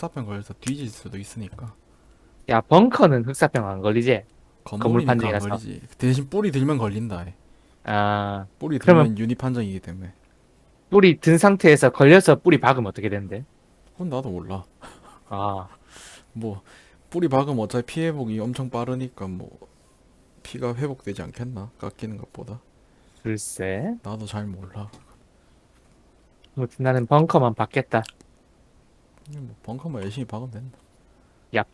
흑사병 걸려서 뒤질 수도 있으니까. 야 벙커는 흑사병 안 걸리지? 건물이니까 안 판정이라서. 걸리지. 대신 뿌리 들면 걸린다 아. 뿌리 그러면- 들면 유니 판정이기 때문에. 뿌리 든 상태에서 걸려서 뿌리 박으면 어떻게 되는데? 그건 나도 몰라. 아. 뭐 뿌리 박으면 어차피 피 회복이 엄청 빠르니까 뭐 피가 회복되지 않겠나? 깎이는 것보다. 글쎄. 나도 잘 몰라. 아무튼 나는 벙커만 받겠다 뭐 벙커만 열심히 박으면 된다 얍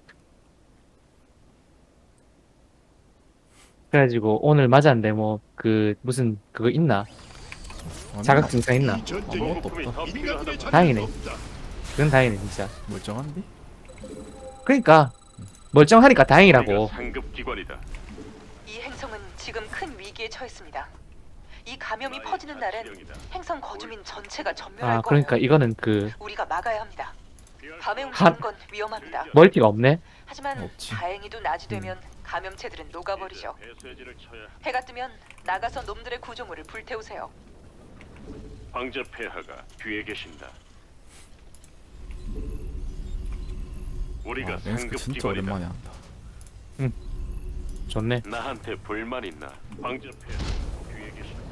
그래가지고 오늘 맞았는데 뭐 그 무슨 그거 있나? 아니, 자각 증상 있나? 아무것도 없다 다행이네 그건 다행이네 진짜 멀쩡한데? 그러니까 멀쩡하니까 다행이라고 상급 기관이다. 이 행성은 지금 큰 위기에 처했습니다. 이 감염이 퍼지는 날엔 행성 거주민 전체가 전멸할 아 그러니까 거예요. 이거는 그 우리가 막아야 합니다. 밤에 한- 움직이는 건 위험합니다. 멀티가 없네 하지만 없지. 다행히도 낮이 되면 감염체들은 녹아버리죠. 쳐야 해가 뜨면 나가서 놈들의 구조물을 불태우세요. 황제 폐하가 뒤에 계신다. 우리가 아, 맹스크 상급 진짜 기관이다. 오랜만에 한다 좋네 나한테 불만 있나? 황제 폐하 뒤에 계신다.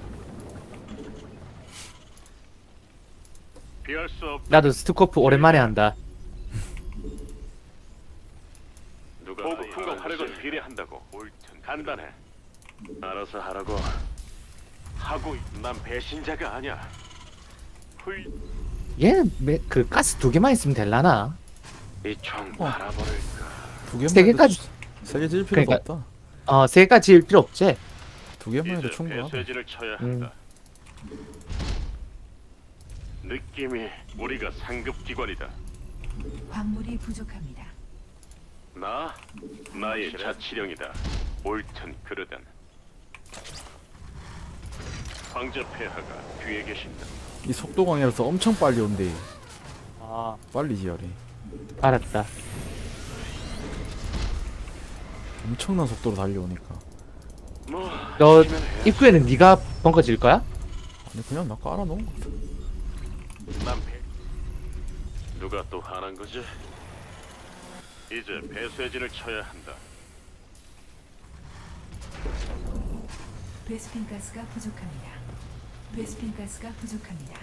피할 수 없. 나도 스투코프 오랜만에 한다 누가 보급품과 화력을 비례한다고 옳든 간단해. 알아서 하라고. 하고 있- 난 배신자가 아니야. 훌. 얘는 매- 그 가스 두 개만 있으면 될라나? 이총 어. 바라버릴까? 두 개만 세 해도 개까지- 주- 세개 질 필요가 그러니까- 없다 어, 세 가지 일 필요 없지? 두 개만 해도 충분하다 배쇄진을 쳐야 음. 한다. 느낌이 우리가 상급 기관이다. 광물이 부족합니다. 나 나의 자치령이다. 옳든 그르든. 황제 폐하가 뒤에 계신다. 이 속도 강이라서 엄청 빨리 온대 아, 빨리 지혈해 알았다. 엄청난 속도로 달려오니까 뭐너 시키면 해야지. 입구에는 네가 벙커 질 거야? 아니 그냥 나 깔아 놓은 것 같아 난 배... 누가 또 화난 거지? 이제 배쇄진을 쳐야 한다. 베스핀 가스가 부족합니다. 베스핀 가스가 부족합니다.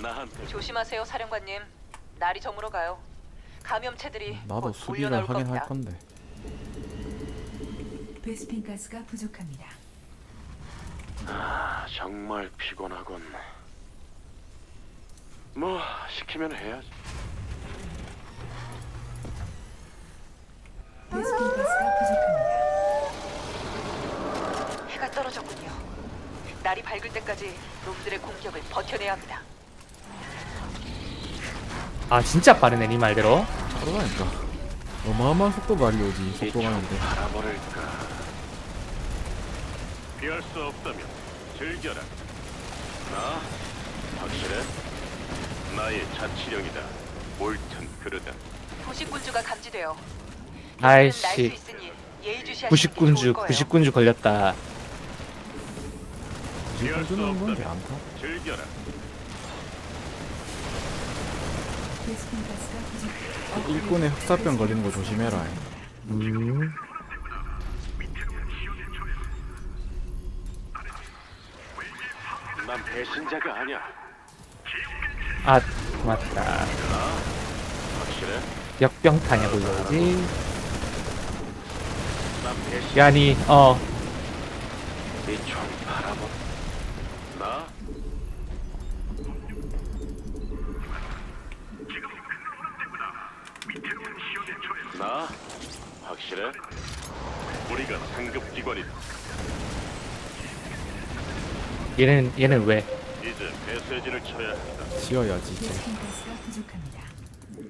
나한테 조심하세요, 사령관님. 날이 저물어 가요. 감염체들이 나도 곧 수비를 몰려나올 하긴 겁니다. 할 건데 베스핀 가스가 부족합니다. 아, 정말 피곤하군. 뭐 시키면 해야지. 날이 밝을 때까지 놈들의 공격을 버텨내야 합니다. 아, 진짜 빠르네, 네 말대로. 그러다니까 어마어마한 속도 달려오지 속도 강인데 바라버릴까? 피할 수 없다면 즐겨라. 나 확실해? 나의 자치령이다. 옳든 그르든. 부식군주가 감지돼요. 아이씨. 날수 있으니 예의주시하시는 게 부식군주, 좋을 거예요. 부식군주 걸렸다. 지금 주는 건게 않다 즐겨라. 베스핀 가스가 부족합니다. 일꾼에 흑사병 걸리는 거 조심해라 음. 난 배신자가 아니야. 아, 맞다. 확실해? 불러야지. 난 배신. 야니, 어, 이총 바라 보. 나나 확실해? 우리가 상급 기관이다. 얘는, 얘는 왜? 이제 배쇄진을 쳐야 한다. 지어야지 이제.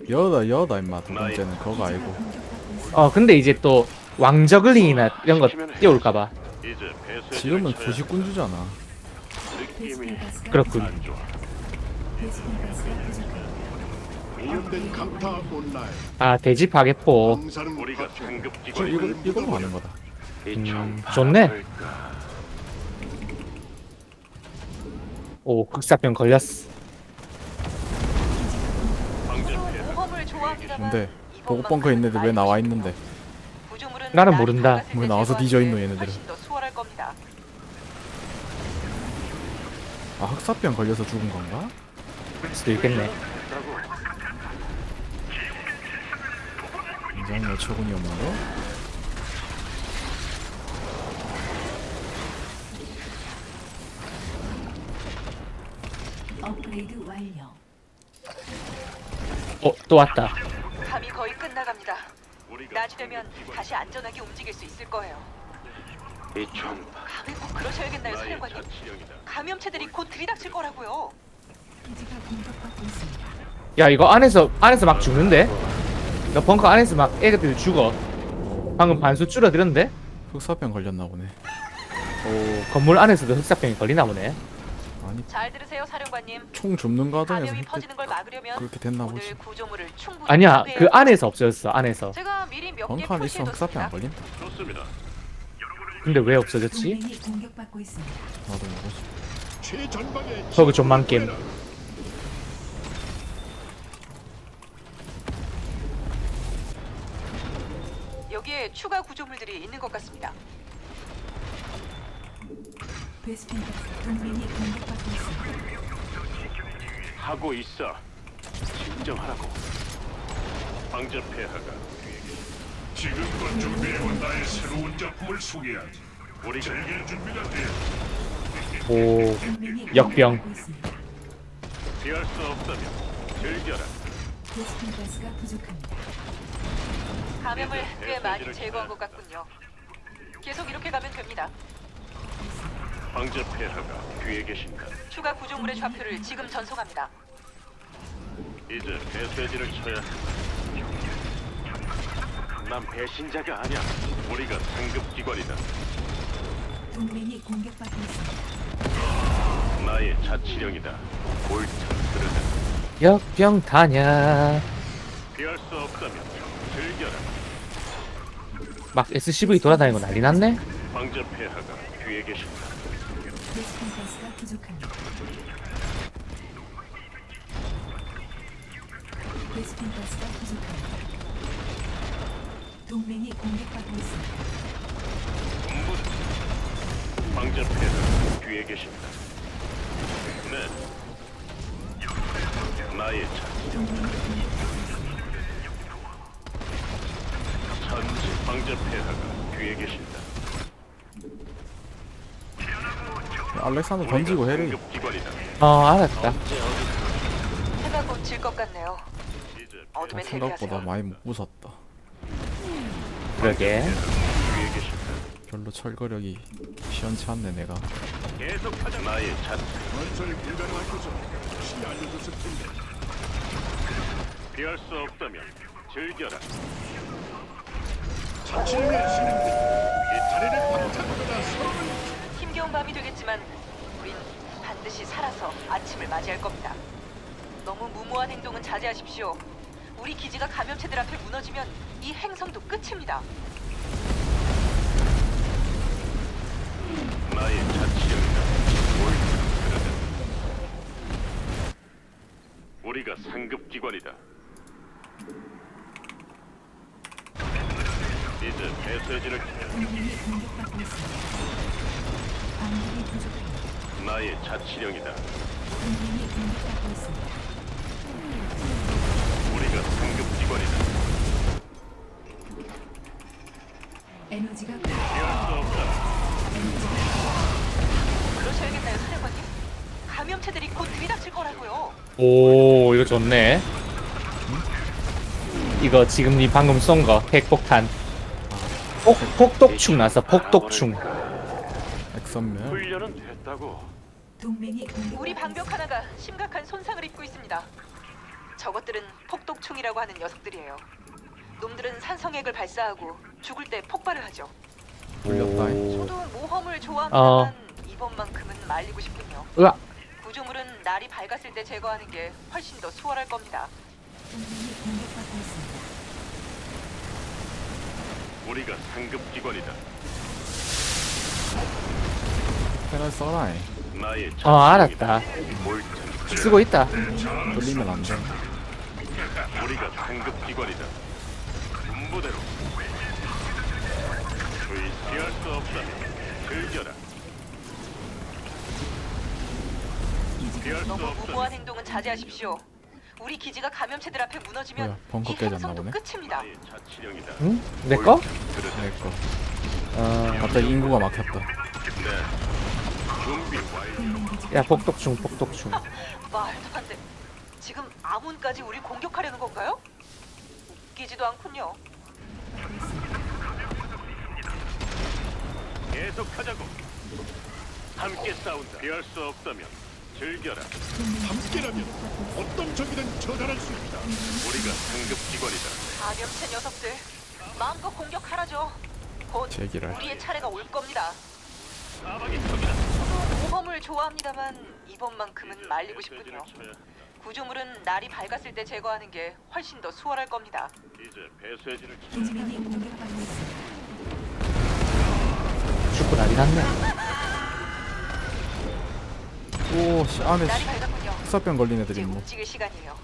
여다 여다 임마 두 번째는 그거 있습니다. 어, 근데 이제 또 왕저글링이나 이런 거 띄울까봐. 이제 배쇄진을 지금은 쳐야 부식군 주잖아 그렇군. 오염된 강타 온라인 아, 돼지 파괴포. 방사능 우리가 파편 상급 지금 이거. 이걸로 가는 거다 음, 좋네. 오, 극사병 걸렸어. 좋아합니다만 근데 이번만큼은 보급 벙커 있는데 왜 나와 있는데? 구조물은 나는 모른다. 왜 나와서 뒤져 게 있노, 얘네들은. 훨씬 더 수월할 겁니다. 아 흑사병 걸려서 죽은 건가? 그럴 수도 있겠네. 굉장히 어처구니 없는데? 업그레이드 완료. 어, 또 왔다. 감이 거의 끝나갑니다. 낮이 되면 다시 안전하게 움직일 수 있을 거예요. 이총 감히 꼭 그러셔야겠나요, 나의 사령관님? 자치령이다. 감염체들이 곧 들이닥칠 거라고요. 기지가 공격받고 있습니다. 야, 이거 안에서, 안에서 막 죽는데? 너 벙커 안에서 막 애들 죽어. 방금 반수 줄어들었는데? 흑사병 걸렸나 보네. 오, 건물 안에서도 흑사병이 걸리나 보네. 아니 잘 들으세요, 사령관님. 총 줍는 과정에서 감염이 획득 퍼지는 걸 막으려면 그렇게 됐나 오늘 보지. 구조물을 충분히 아니야, 준비해야 그 안에서 없어졌어, 안에서. 제가 미리 몇개 벙커 안에 있으면 흑사병 안. 걸린다. 좋습니다. 근데 왜 없어졌지? 동맹이 공격받고 있습니다. 나도 모르지. 최전방에 저거 좀만 게임. 여기에 추가 구조물들이 있는 것 같습니다. 베스핀 가스 동맹이 공격받고 있습니다. 하고 있어. 진정하라고. 황제 폐하가 지금껏 준비해온 나의 새로운 작품을 소개하지. 우리가 즐길 준비가 돼. 오, 역병. 피할 수 없다면 즐겨라. 베스핀 가스가 부족합니다. 감염을 꽤 많이 제거한 것 같군요. 계속 이렇게 가면 됩니다. 황제 폐하가 뒤에 계신다. 추가 구조물의 좌표를 지금 전송합니다. 이제 배쇄진을 쳐야 한다. 난 배신자가 아니야. 우리가 상급 기관이다. 동맹이 공격받고 있습니다. 나의 자치령이다. 옳다 그르다. 역병 타냐. 피할 수 없다면 즐겨라. 막 SCV 돌아다니고 난리 났네? 황제 폐하가 뒤에 계신다. 베스핀 가스가 부족합니다. 베스핀 가스가 부족합니다. 동맹이 공격받고 있습니다. 황제 폐하가 뒤에 계신다. 네. 나의 자 동맹이 공격받고 있습니다. 천지 황제 폐하가 뒤에 계신다. 알렉산더 던지고 해를 기관이다. 어, 알았다. 해가 곧질것 같네요. 어둠에 생각보다 대비하세요. 많이 못 부쉈다. 그러게. 별로 철거력이 시원치 않네 내가. 계속하자. 나의 자 건설 불가능할 것은 혹시 알려줬을 텐데. 피할 수 없다면 즐겨라. 이 자리를 힘겨운 밤이 되겠지만 우린 반드시 살아서 아침을 맞이할 겁니다. 너무 무모한 행동은 자제하십시오. 우리 기지가 감염체들 앞에 무너지면 이 행성도 끝입니다. 나의 자치령이다. 옳다 그러다. 우리가 상급 기관이다. 이제 배쇄진을 켜 동맹이 공격받고 있습니다. 방법이 부족합니다. 나의 자치령이다. 동맹이 공격받고 있습니다. 우리가 상급 기관이다. 에너지가 피할 수 없다. 그러셔야겠나요, 사령관님? 감염체들이 곧 들이닥칠 거라고요. 오, 이거 좋네. 이거 지금 니 방금 쏜 거, 핵폭탄. 폭, 폭독충 나왔어, 폭독충. 액선멸. 훈련은 됐다고. 동맹이 공격 우리 방벽 하나가 심각한 손상을 입고 있습니다. 저것들은 폭독충이라고 하는 녀석들이에요. 놈들은 산성액을 발사하고 죽을 때 폭발을 하죠. 물렸다. 저도 모험을 좋아합니다만 어. 이번만큼은 말리고 싶군요. 으아, 구조물은 날이 밝았을 때 제거하는 게 훨씬 더 수월할 겁니다. 동맹이 공격받고 있습니다. 우리가 상급 기관이다. 패널 써라이. 나의 어, 알았다. 쓰고 있다. 돌리면 안 돼. 우리가 상급 기관이다. 군부대로. 주의 피할 수 없다면 즐겨라. 피할 수 너무 무모한 행동은 자제하십시오. 우리 기지가 감염체들 앞에 무너지면 뭐야, 벙커 이 깨졌나 행성도 보네? 끝입니다. 나의 자치령이다. 응? 내 거? 내거 어, 갑자기 인구가 막혔다 네. 준비 완료. 야 복독충 복독충. 말도 안 돼. 지금 아문까지 우리 공격하려는 건가요? 웃기지도 않군요. 계속하자고. 함께 싸운다. 피할 수 없다면 즐겨라. 함께라면 어떤 적이든 처단할 수 있다. 우리가 상급 기관이다. 감염체 녀석들 마음껏 공격하라죠. 곧 제기랄. 우리의 차례가 올 겁니다. 사방이 적이다. 저도 모험을 좋아합니다만 이번만큼은 말리고 싶군요. 구조물은 날이 밝았을 때 제거하는 게 훨씬 더 수월할 겁니다. 이제 동맹이 공격받고 있습니다. 죽고 난리 났네. 오 씨 안에 날이 밝았군요. 흑사병 걸린 이제 애들이 뭐 움직일 시간이에요.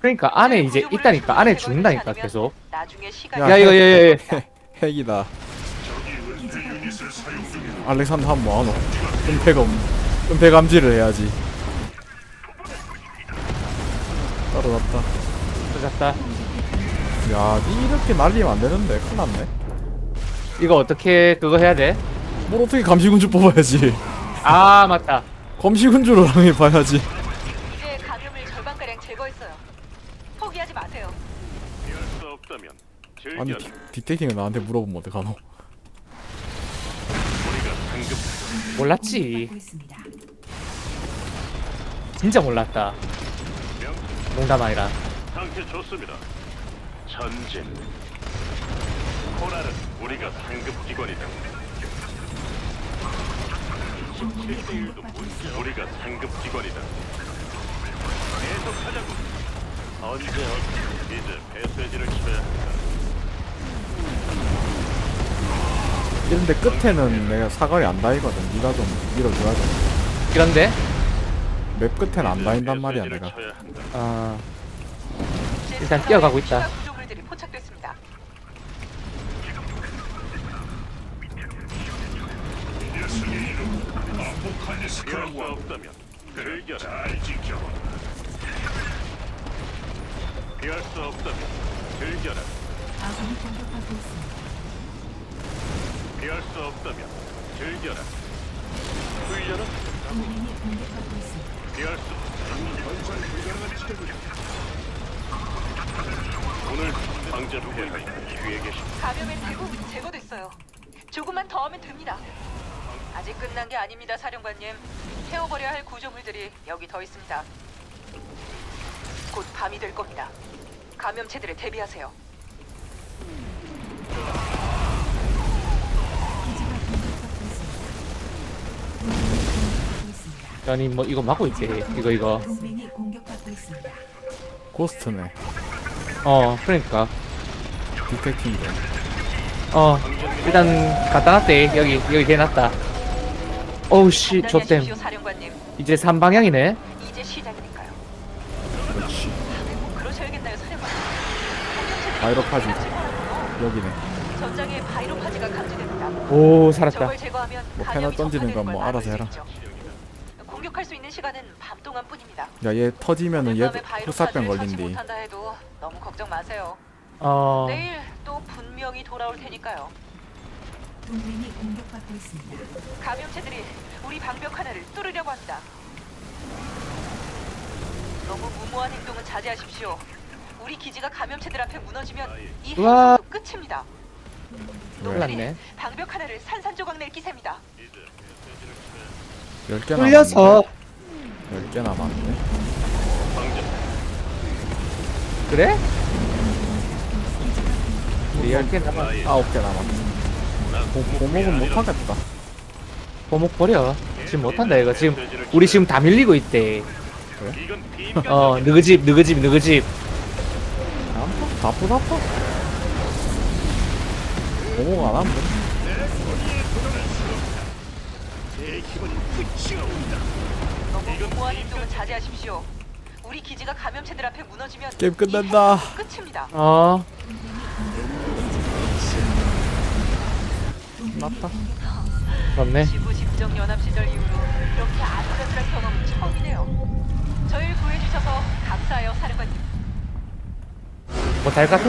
그러니까 안에 이제 구조물을 있다니까 안에 죽는다니까 계속. 나중에 시간이 야, 야 이거 얘 핵이다 알렉산더 한 뭐하노 은폐가 없 은폐 감지를 해야지 떨어졌다 찾았다. 야 니 이렇게 날리면 안 되는데 큰일 났네 이거 어떻게 그거 해야 돼? 뭘 어떻게 감시군주 뽑아야지 아 맞다. 검시군주로 랑해 봐야지 이제 감염을 절반가량 제거했어요. 포기하지 마세요. 피할 수 없다면 아니. 디, 디텍팅을 나한테 물어보면 어떡하노 우리가 상급 몰랐지. 진짜 몰랐다. 명 농담 아니라. 상태 좋습니다. 전진. 코랄은 우리가 상급 기관이다. 동맹이 1대1도 공격받고 문제. 있습니다. 우리가 상급 기관이다. 계속하자고. 언제 어떻게 이제 배쇄진을 쳐야 한다. 이런데 끝에는 내가 사거리 안 다이거든 니가 좀 밀어줘야 그런데 돼 맵 끝엔 안 다닌단 말이야 내가 제 일단 뛰어가고 있다. 구조물들이 포착됐습니다. 없다면 즐겨라. 잘 지켜봐. 피할 수 없다면 즐겨라. 아군이 공격받고 있습니다. 피할 수 없다면 즐겨라. 훈련은 동맹이 공격받고 있습니다. 오늘 방전 폐하가 뒤에 계신 감염의 대부분 제거됐어요. 조금만 더 하면 됩니다. 아직 끝난 게 아닙니다, 사령관님. 태워버려야 할 구조물들이 여기 더 있습니다. 곧 밤이 될 겁니다. 감염체들에 대비하세요. 아니 뭐 이거 막고 있지. 이거 이거. 동맹이 공격받고 있습니다. 고스트네 어 그러니까. 디텍팅이네 어 일단 갖다 놨대 여기 여기 해놨다. 어우 씨 좆댐. 하십시오, 사령관님. 이제 3방향이네. 이제 시작이니까요. 그렇지 그러셔야겠나요, 사령관님? 집어넣어요. 여기네 전장에 바이로파지가 감지됩니다. 오 살았다. 저걸 제거하면 뭐 감염이 패널 던지는 건뭐 걸 알아서 막을 해라. 있죠. 공격할 수 있는 시간은 밤 동안뿐입니다. 야얘 터지면은 얘 오늘 밤에 처치 걸린디 못한다 해도 너무 걱정 마세요. 어 내일 또 분명히 돌아올 테니까요. 동맹이 공격받고 있습니다. 감염체들이 우리 방벽 하나를 뚫으려고 합니다. 너무 무모한 행동은 자제하십시오. 우리 기지가 감염체들 앞에 무너지면 이 우와. 행성도 끝입니다. 왜? 큰일 났네. 방벽 하나를 산산조각 낼 기세입니다. 10개 뚫려서 남았네 10개 남았네 방전 그래? 우리 10개 남아. 나의 9개 남았네 고, 고목은 못하겠다 보목 버려. 지금 못한다 이거 지금 우리 지금 다 밀리고 있대. 이건 어 너그 집 너그 집 너그 집. 아파 고목 안 하면 돼 내 힘은 끝이 없다. 너무 무모한 행동은 자제하십시오. 우리 기지가 감염체들 앞에 무너지면 게임 이 끝난다. 행성도 끝입니다. 어. 맞다. 맞네. 지구 집정 연합 시절 이후로 이렇게 아슬아슬한 경험은 처음이네요. 저희를 구해주셔서 감사해요, 사령관님. 뭐달 같은